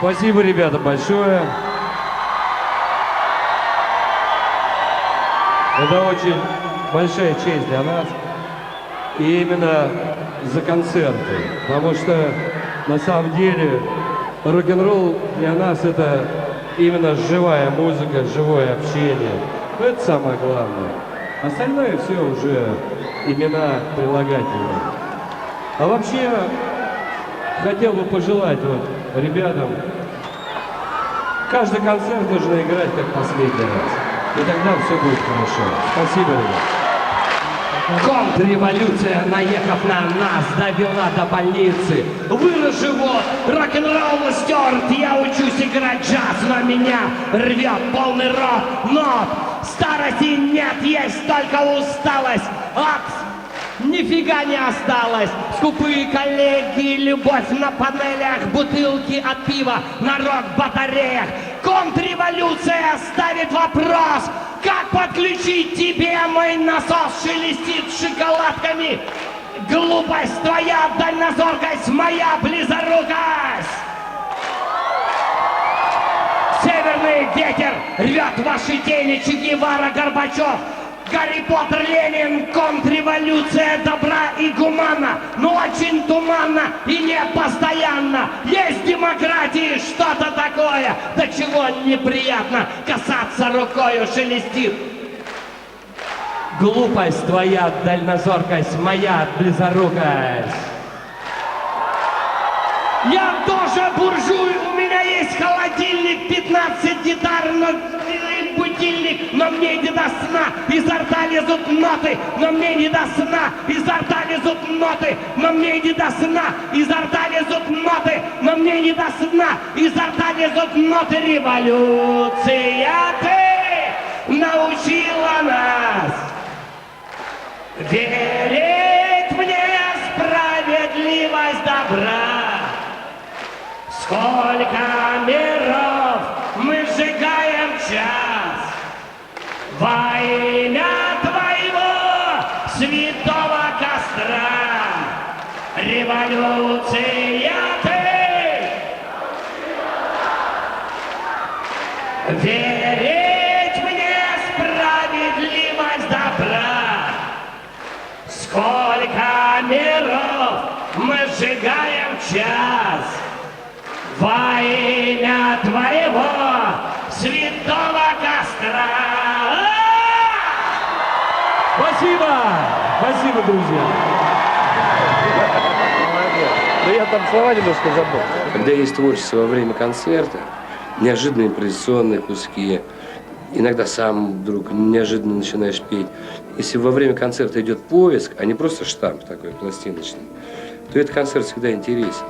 Спасибо, ребята, большое. Это очень большая честь для нас. И именно за концерты. Потому что на самом деле рок-н-ролл для нас это именно живая музыка, живое общение. Ну, это самое главное. Остальное все уже имена прилагательные. А вообще, хотел бы пожелать вот ребятам, каждый концерт нужно играть как последний раз. И тогда все будет хорошо. Спасибо, ребят. Контрреволюция, наехав на нас, довела до больницы. Вырос живот, рок-н-ролл стерт, я учусь играть джаз, но меня рвет полный рот нот. Старости нет, есть только усталость от Нифига не осталось. Скупые коллеги, любовь на панелях, бутылки от пива на рок-батареях. Контрреволюция ставит вопрос, как подключить тебе мой насос шелестит шоколадками. Глупость твоя, дальнозоркость моя, близорукость. Северный ветер рвет ваши тени, Че Горбачев, Гарри Поттер, Ленин, контрреволюция добра и гуманна, но очень туманно и не постоянно. Есть демократии что-то такое, до чего неприятно касаться рукою шелестит. Глупость твоя, дальнозоркость моя, близорукость. Я тоже буржуй, у меня есть холодильник, 15 гитар, но и будильник, но мне не до сна, изо рта лезут ноты, но мне не до сна, изо рта лезут ноты, но мне не до сна, изо рта лезут ноты, но мне не до сна, изо рта лезут ноты, революция ты научила нас верить мне справедливость добра. Сколько миров во имя твоего святого костра. Революция ты! Верить мне справедливость добра. Сколько миров мы сжигаем час во имя твоего святого костра. Спасибо! Спасибо, друзья! Да я там слова немножко забыл. Когда есть творчество во время концерта, неожиданные импровизационные куски, иногда сам вдруг неожиданно начинаешь петь. Если во время концерта идет поиск, а не просто штамп такой пластиночный, то этот концерт всегда интересен.